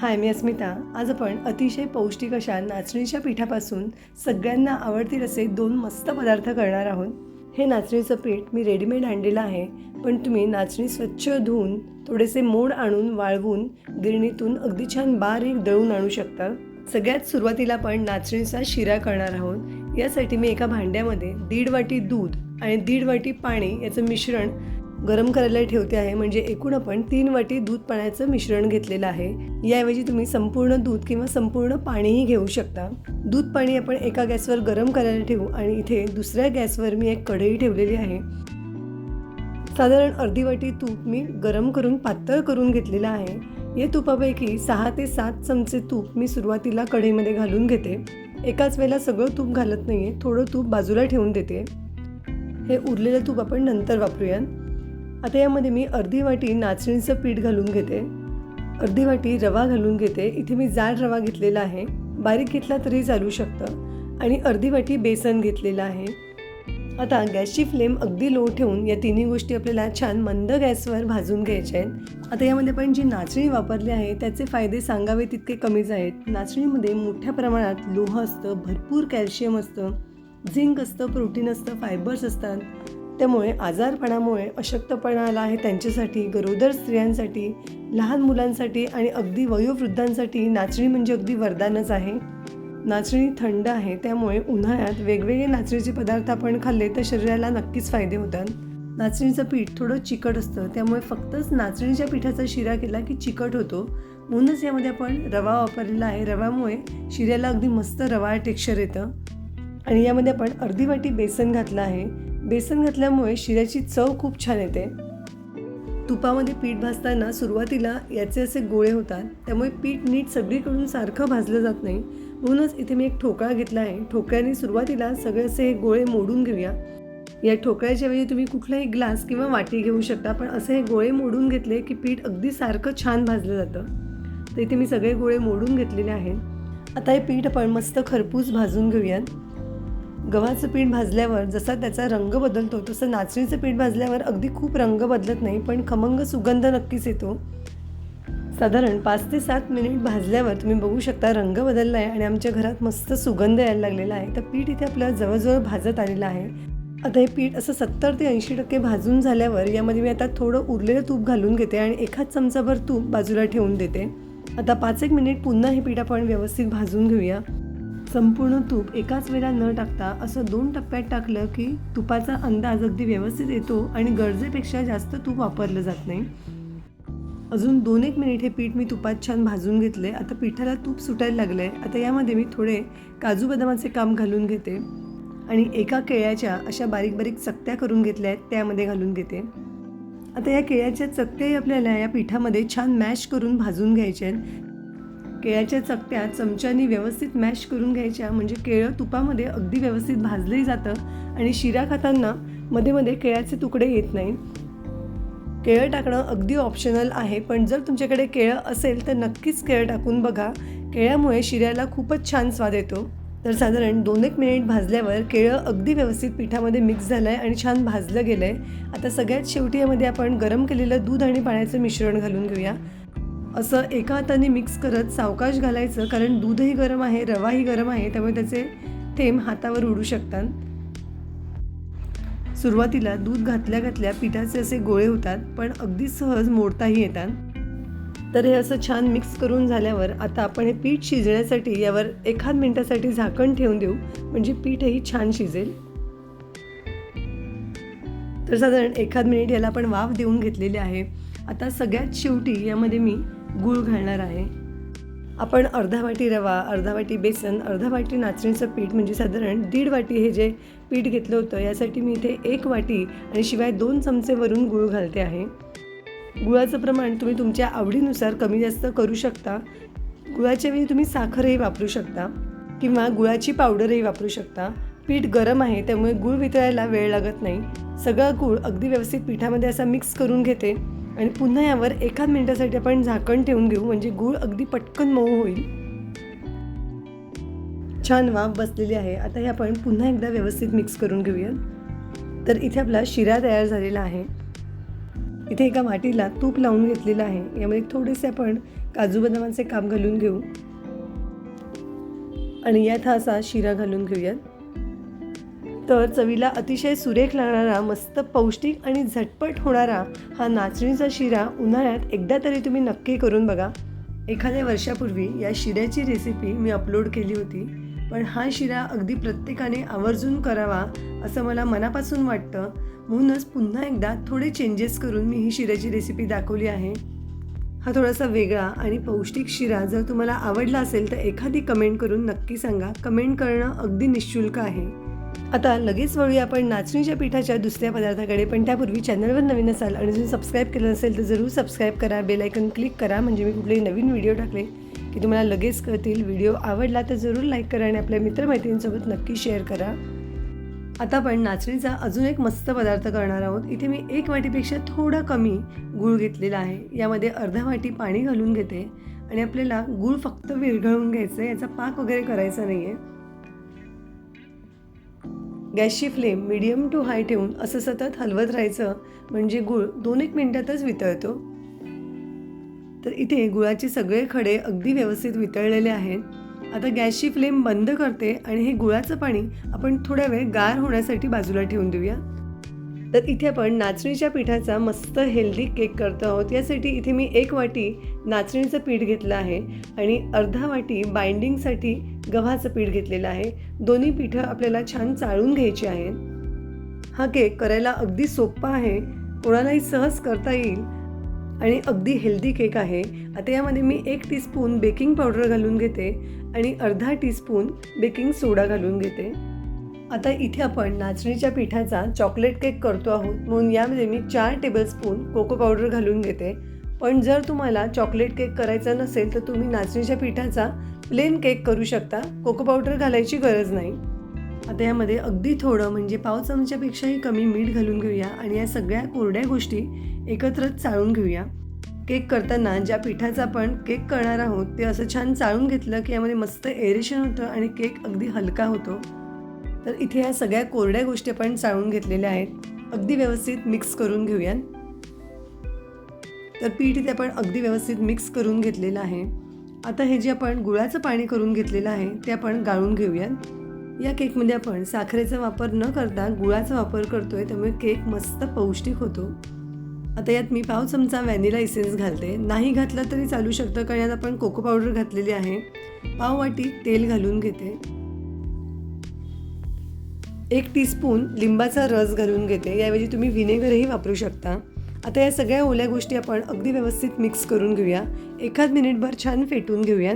हाय मी अस्मिता. आज आपण अतिशय पौष्टिक अशा नाचणीच्या पिठापासून सगळ्यांना आवडतील असे दोन मस्त पदार्थ करणार आहोत. हे नाचणीचं पीठ मी रेडीमेड आणलेलं आहे पण तुम्ही नाचणी स्वच्छ धुवून थोडेसे मोड आणून वाळवून गिरणीतून अगदी छान बारीक दळून आणू शकता. सगळ्यात सुरुवातीला आपण नाचणीचा शिरा करणार आहोत. यासाठी मी एका भांड्यामध्ये दीड वाटी दूध आणि दीड वाटी पाणी याचं मिश्रण गरम करायला ठेवते आहे. म्हणजे एकूण आपण तीन वाटी दूध पाण्याचं मिश्रण घेतलेलं आहे. याऐवजी तुम्ही संपूर्ण दूध किंवा संपूर्ण पाणीही घेऊ शकता. दूध पाणी आपण एका गॅसवर गरम करायला ठेवू आणि इथे दुसऱ्या गॅसवर मी एक कढई ठेवलेली आहे. साधारण अर्धी वाटी तूप मी गरम करून पातळ करून घेतलेलं आहे. या तुपापैकी सहा ते सात चमचे तूप मी सुरुवातीला कढईमध्ये घालून घेते. एकाच वेळेला सगळं तूप घालत नाही आहे थोडं तूप बाजूला ठेवून देते. हे उरलेलं तूप आपण नंतर वापरूया आता यामध्ये मी अर्धी वाटी नाचणीचं पीठ घालून घेते. अर्धी वाटी रवा घालून घेते. इथे मी जाड रवा घेतलेला आहे. बारीक घेतला तरी चालू शकतं. आणि अर्धी वाटी बेसन घेतलेलं आहे. आता गॅसची फ्लेम अगदी लो ठेवून या तिन्ही गोष्टी आपल्याला छान मंद गॅसवर भाजून घ्यायच्या आहेत. आता यामध्ये आपण जी नाचणी वापरली आहे त्याचे फायदे सांगावे तितके कमीच आहेत. नाचणीमध्ये मोठ्या प्रमाणात लोह असतं भरपूर कॅल्शियम असतं झिंक असतं प्रोटीन असतं फायबर्स असतात. त्यामुळे आजारपणामुळे अशक्तपणा आला आहे त्यांच्यासाठी गरोदर स्त्रियांसाठी लहान मुलांसाठी आणि अगदी वयोवृद्धांसाठी. नाचणी म्हणजे अगदी वरदानच आहे. नाचणी थंड आहे त्यामुळे उन्हाळ्यात वेगवेगळे नाचणीचे पदार्थ आपण खाल्ले तर शरीराला नक्कीच फायदे होतात. नाचणीचं पीठ थोडं चिकट असतं त्यामुळे फक्तच नाचणीच्या पिठाचा शिरा केला की चिकट होतो. म्हणूनच यामध्ये आपण रवा वापरलेला आहे. रव्यामुळे शिऱ्याला अगदी मस्त रवा टेक्स्चर येतं. आणि यामध्ये आपण अर्धी वाटी बेसन घातलं आहे. बेसन घातल्यामुळे शिऱ्याची चव खूप छान येते. तुपामध्ये पीठ भाजताना सुरुवातीला याचे असे गोळे होतात त्यामुळे पीठ नीट सगळीकडून सारखं भाजलं जात नाही. म्हणूनच इथे मी एक ठोकळा घेतला आहे. ठोकळ्याने सुरुवातीला सगळे असे हे गोळे मोडून घेऊया. या ठोकळ्याच्या वेळी तुम्ही कुठलाही ग्लास किंवा वाटी घेऊ शकता पण असे हे गोळे मोडून घेतले की पीठ अगदी सारखं छान भाजलं जातं. तर इथे मी सगळे गोळे मोडून घेतलेले आहेत. आता हे पीठ आपण मस्त खरपूस भाजून घेऊयात. गव्हाचं पीठ भाजल्यावर जसा त्याचा रंग बदलतो तसं नाचणीचं पीठ भाजल्यावर अगदी खूप रंग बदलत नाही पण खमंग सुगंध नक्कीच येतो. साधारण पाच ते सात मिनिट भाजल्यावर तुम्ही बघू शकता रंग बदलला आहे आणि आमच्या घरात मस्त सुगंध यायला लागलेला आहे. तर पीठ इथे आपलं जवळजवळ भाजत आलेलं आहे. आता हे पीठ असं सत्तर ते ऐंशी टक्के भाजून झाल्यावर यामध्ये मी आता थोडं उरलेलं तूप घालून घेते आणि एखाद चमचाभर तूप बाजूला ठेवून देते. आता पाच एक मिनिट पुन्हा हे पीठ आपण व्यवस्थित भाजून घेऊया. संपूर्ण तूप एकाच वेळेला न टाकता असं दोन टप्प्यात टाकलं की तुपाचा अंदाज अगदी व्यवस्थित येतो आणि गरजेपेक्षा जास्त तूप वापरलं जात नाही. अजून दोन एक मिनिट हे पीठ मी तुपात छान भाजून घेतले आता पिठाला तूप सुटायला लागलं आहे आता यामध्ये मी थोडे काजू बदामाचे काम घालून घेते आणि एका केळ्याच्या अशा बारीक बारीक चकत्या करून घेतल्या आहेत त्यामध्ये घालून घेते. आता या केळ्याच्या चकत्याही आपल्याला या पिठामध्ये छान मॅश करून भाजून घ्यायच्या आहेत. केळ्याच्या चकत्या चमच्यानी व्यवस्थित मॅश करून घ्यायच्या. म्हणजे केळं तुपामध्ये अगदी व्यवस्थित भाजलंही जातं आणि शिरा खाताना मध्ये मध्ये केळ्याचे तुकडे येत नाहीत. केळं टाकणं अगदी ऑप्शनल आहे पण जर तुमच्याकडे केळं असेल तर नक्कीच केळं टाकून बघा. केळ्यामुळे शिऱ्याला खूपच छान स्वाद येतो. तर साधारण दोन एक मिनिट भाजल्यावर केळं अगदी व्यवस्थित पिठामध्ये मिक्स झालं आहे आणि छान भाजलं गेलं आहे आता सगळ्यात शेवटी यामध्ये आपण गरम केलेलं दूध आणि पाण्याचं मिश्रण घालून घेऊया. असं एका हाताने मिक्स करत सावकाश घालायचं कारण दूधही गरम आहे रवाही गरम आहे त्यामुळे त्याचे थेंब हातावर उडू शकतात. सुरुवातीला दूध घातल्या घातल्या पिठाचे असे गोळे होतात पण अगदी सहज मोडताही येतात. तर हे असं छान मिक्स करून झाल्यावर आता आपण हे पीठ शिजण्यासाठी यावर एखाद मिनटासाठी झाकण ठेवून देऊ म्हणजे पीठही छान शिजेल. तर साधारण एखाद मिनिट याला आपण वाफ देऊन घेतलेली आहे. आता सगळ्यात शेवटी यामध्ये मी गूळ घालणार आहे. आपण अर्धा वाटी रवा अर्धा वाटी बेसन अर्धा वाटी नाचणीचं पीठ म्हणजे साधारण दीड वाटी हे जे पीठ घेतलं होतं यासाठी मी इथे एक वाटी आणि शिवाय दोन चमचे वरून गूळ घालते आहे. गुळाचं प्रमाण तुम्ही तुमच्या आवडीनुसार कमी जास्त करू शकता. गुळाच्या वेळी तुम्ही साखरही वापरू शकता किंवा गुळाची पावडरही वापरू शकता. पीठ गरम आहे त्यामुळे गूळ वितळायला वेळ लागत नाही. सगळा गूळ अगदी व्यवस्थित पिठामध्ये असा मिक्स करून घेते. आणि पुन्हा यावर एखाद मिनिटासाठी आपण झाकण ठेवून घेऊ म्हणजे गूळ अगदी पटकन मऊ होईल. छान वाफ बसलेली आहे. आता हे आपण पुन्हा एकदा व्यवस्थित मिक्स करून घेऊयात. तर इथे आपला शिरा तयार झालेला आहे. इथे एका वाटीला तूप लावून घेतलेलं आहे. यामध्ये थोडेसे आपण काजू बदामाचे काप घालून घेऊ. आणि यात हा असा शिरा घालून घेऊयात. तर चवीला अतिशय सुरेख लागणारा मस्त पौष्टिक आणि झटपट होणारा हा नाचणीचा शिरा उन्हाळ्यात एकदा तरी तुम्ही नक्की करून बघा. एखाद्या वर्षापूर्वी या शिऱ्याची रेसिपी मी अपलोड केली होती पण हा शिरा अगदी प्रत्येकाने आवर्जून करावा असं मला मनापासून वाटतं. म्हणूनच पुन्हा एकदा थोडे चेंजेस करून मी ही शिऱ्याची रेसिपी दाखवली आहे. हा थोडासा वेगळा आणि पौष्टिक शिरा जर तुम्हाला आवडला असेल तर एखादी कमेंट करून नक्की सांगा. कमेंट करणं अगदी निशुल्क आहे. आता लगेच वळूया आपण नाचणीच्या पिठाच्या दुसऱ्या पदार्थाकडे पण त्यापूर्वी चॅनलवर नवीन असाल आणि जर सबस्क्राईब केलं नसेल तर जरूर सबस्क्राईब करा बेलायकन क्लिक करा म्हणजे मी कुठलेही नवीन व्हिडिओ टाकले की तुम्हाला लगेच कळतील. व्हिडिओ आवडला तर जरूर लाईक करा आणि आपल्या मित्रमैत्रिणींसोबत नक्की शेअर करा. आता आपण नाचणीचा अजून एक मस्त पदार्थ करणार आहोत. इथे मी एक वाटीपेक्षा थोडा कमी गूळ घेतलेला आहे. यामध्ये अर्धा वाटी पाणी घालून घेते आणि आपल्याला गूळ फक्त विरघळून घ्यायचं आहे याचा पाक वगैरे करायचा नाही आहे गॅसची फ्लेम मिडियम टू हाय ठेवून असं सतत हलवत राहायचं म्हणजे गुळ दोन एक मिनटातच वितळतो. तर इथे गुळाचे सगळे खडे अगदी व्यवस्थित वितळलेले आहेत. आता गॅसची फ्लेम बंद करते आणि हे गुळाचं पाणी आपण थोड्या वेळ गार होण्यासाठी बाजूला ठेवून देऊया. तर इथे आपण नाचणीच्या पिठाचा मस्त हेल्दी केक करतो आहोत. यासाठी इथे मी एक वाटी नाचणीचं पीठ घेतलं आहे आणि अर्धा वाटी बाइंडिंगसाठी गव्हाचं पीठ घेतलेलं आहे. दोन्ही पिठं आपल्याला छान चाळून घ्यायची आहेत. हा केक करायला अगदी सोपा आहे. कोणालाही सहज करता येईल आणि अगदी हेल्दी केक आहे. आता यामध्ये मी एक टीस्पून बेकिंग पावडर घालून घेते आणि अर्धा टीस्पून बेकिंग सोडा घालून घेते. आता इथे आपण नाचणीच्या पिठाचा चॉकलेट केक करतो आहोत. म्हणून यामध्ये मी चार टेबलस्पून कोको पावडर घालून घेते. पण जर तुम्हाला चॉकलेट केक करायचा नसेल तर तुम्ही नाचणीच्या पिठाचा प्लेन केक करू शकता. कोको पावडर घालायची गरज नाही. आता यामध्ये अगदी थोडं म्हणजे पाव चमच्यापेक्षाही कमी मीठ घालून घेऊया आणि या सगळ्या कोरड्या गोष्टी एकत्रच चाळून घेऊया. केक करताना ज्या पिठाचा आपण केक करणार आहोत ते असं छान चाळून घेतलं की यामध्ये मस्त एरेशन होतं आणि केक अगदी हलका होतो. तर इथे या सगळ्या कोरड्या गोष्टी आपण चाळून घेतलेल्या आहेत. अगदी व्यवस्थित मिक्स करून घेऊया तर पीठ इथे आपण अगदी व्यवस्थित मिक्स करून घेतलेलं आहे. आता हे जे आपण गुळाचं पाणी करून घेतलेलं आहे ते आपण गाळून घेऊया या केकमध्ये आपण साखरेचा वापर न करता गुळाचा वापर करतोय त्यामुळे केक मस्त पौष्टिक होतो. आता यात मी पाव चमचा व्हॅनिला इसेन्स घालते. नाही घातलं तरी चालू शकतं कारण यात आपण कोको पावडर घातलेली आहे. पाव वाटी तेल घालून घेते. एक टीस्पून लिंबाचा रस घालून घेते. याऐवजी तुम्ही व्हिनेगरही वापरू शकता. आता या सगळ्या ओल्या गोष्टी आपण अगदी व्यवस्थित मिक्स करून घेऊया. एखाद मिनिटभर छान फेटून घेऊया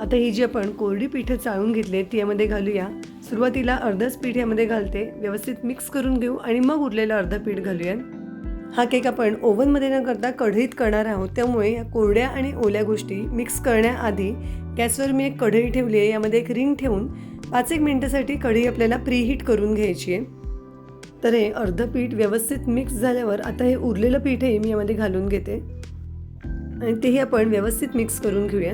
आता ही जी आपण कोरडी पिठं चाळून घेतली ती यामध्ये घालूया. सुरुवातीला अर्धच पीठ यामध्ये घालते. व्यवस्थित मिक्स करून घेऊ आणि मग उरलेलं अर्धं पीठ घालूया हा केक आपण ओव्हनमध्ये न करता कढईत करणार आहोत. त्यामुळे या कोरड्या आणि ओल्या गोष्टी मिक्स करण्याआधी गॅसवर मी एक कढई ठेवली आहे. यामध्ये एक रिंग ठेवून पाच एक मिनटासाठी कढी आपल्याला प्रीहीट करून घ्यायची आहे. तर हे अर्धं पीठ व्यवस्थित मिक्स झाल्यावर आता हे उरलेलं पीठही मी यामध्ये घालून घेते. आणि तेही आपण व्यवस्थित मिक्स करून घेऊया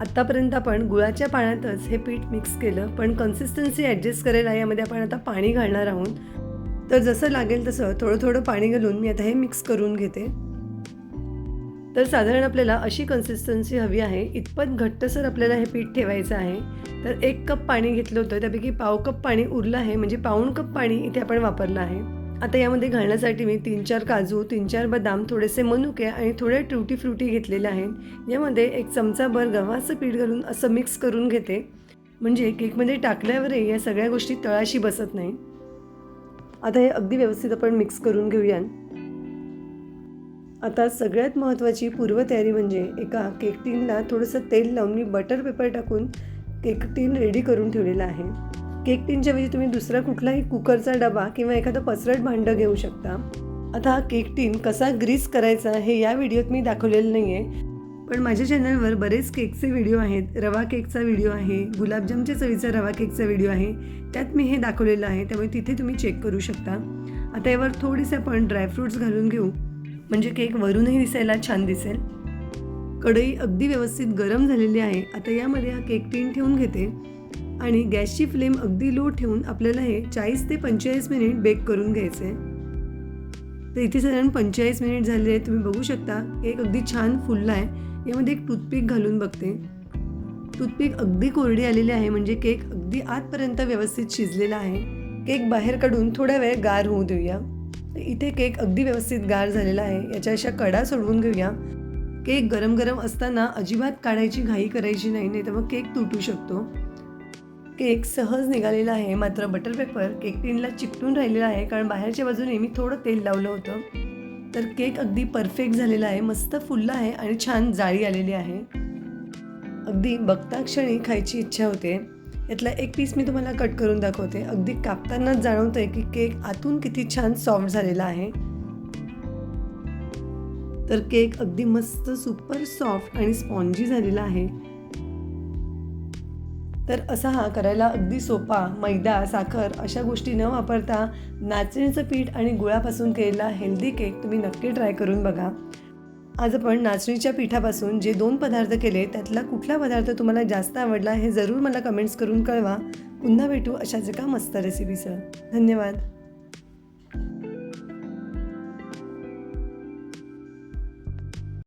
आत्तापर्यंत आपण गुळाच्या पाण्यातच हे पीठ मिक्स केलं पण कन्सिस्टन्सी ॲडजस्ट करायला यामध्ये आपण आता पाणी घालणार आहोत. तर जसं लागेल तसं थोडं थोडं पाणी घालून मी आता हे मिक्स करून घेते. तर साधारण आपल्याला अशी कन्सिस्टन्सी हवी आहे. इतपत घट्टसर आपल्याला हे पीठ ठेवायचं आहे. तर एक कप पाणी घेतलं होतं. त्यापैकी पाव कप पाणी उरलं आहे. म्हणजे पाऊण कप पाणी इथे आपण वापरलं आहे. आता यामध्ये घालण्यासाठी मी तीन चार काजू तीन चार बदाम थोडेसे मनुके आणि थोडे ट्रुटी फ्रुटी घेतलेले आहेत. यामध्ये एक चमचाभर गव्हाचं पीठ घालून असं मिक्स करून घेते. म्हणजे केकमध्ये टाकल्यावरही या सगळ्या गोष्टी तळाशी बसत नाही. आता हे अगदी व्यवस्थित आपण मिक्स करून घेऊया आता सगळ्यात महत्त्वाची पूर्वतयारी म्हणजे एका केक टीनला थोडंसं तेल लावून मी बटर पेपर टाकून केक टीन रेडी करून ठेवलेला आहे. केक टीनच्या वेळी तुम्ही दुसरा कुठलाही कुकरचा डबा किंवा एखादं पसरट भांडं घेऊ शकता. आता हा केक टीन कसा ग्रीस करायचा हे या व्हिडिओत मी दाखवलेलं नाही आहे पण माझ्या चॅनलवर बरेच केकचे व्हिडिओ आहेत. रवा केकचा व्हिडिओ आहे गुलाबजामच्या चवीचा रवा केकचा व्हिडिओ आहे. त्यात मी हे दाखवलेलं आहे त्यामुळे तिथे तुम्ही चेक करू शकता. आता यावर थोडेसे आपण ड्रायफ्रूट्स घालून घेऊ. म्हणजे केक वरूनही दिसायला छान दिसेल. कढई अगदी व्यवस्थित गरम झालेली आहे. आता यामध्ये हा केक टीन ठेवून घेते. आणि गॅसची फ्लेम अगदी लो ठेवून आपल्याला हे चाळीस ते पंचेचाळीस मिनिट बेक करून घ्यायचं. आहे तर इथे साधारण पंचेचाळीस मिनिट झाले आहे तुम्ही बघू शकता केक अगदी छान फुलला आहे. यामध्ये एक टूथपिक घालून बघते. टूथपिक अगदी कोरडी आलेली आहे. म्हणजे केक अगदी आतपर्यंत व्यवस्थित शिजलेला आहे. केक बाहेर काढून थोडा वेळ गार होऊ देऊया. इथे केक अगदी व्यवस्थित गार झालेला आहे. याच्या अशा कडा सोडवून घेऊया. केक गरम गरम असताना अजिबात काढायची घाई करायची नाही नाही तर मग केक तुटू शकतो. केक सहज निघालेला आहे मात्र बटर पेपर केक टिनला चिकटून राहिलेला आहे कारण बाहेरच्या बाजूने मी थोडं तेल लावलं होतं. तर केक अगदी परफेक्ट झालेला आहे मस्त फुलला आहे आणि छान जाळी आलेली आहे. अगदी बघता क्षणी खायची इच्छा होते. यातला एक पीस मी तुम्हाला कट करून दाखवते. अगदी कापतानाच जाणवतंय की केक आतून किती छान सॉफ्ट झालेला आहे. तर केक अगदी मस्त सुपर सॉफ्ट आणि स्पॉन्जी झालेला आहे. तर असा हा करायला अगदी सोपा मैदा साखर अशा गोष्टी न वापरता नाचणीचं पीठ आणि गुळापासून केलेला हेल्दी केक तुम्ही नक्की ट्राय करून बघा. आज आपण नाचणीच्या पिठापासून जे दोन पदार्थ केले त्यातला कुठला पदार्थ तुम्हाला जास्त आवडला हे जरूर मला कमेंट्स करून कळवा. पुन्हा भेटू अशाच एका मस्त रेसिपीसह धन्यवाद.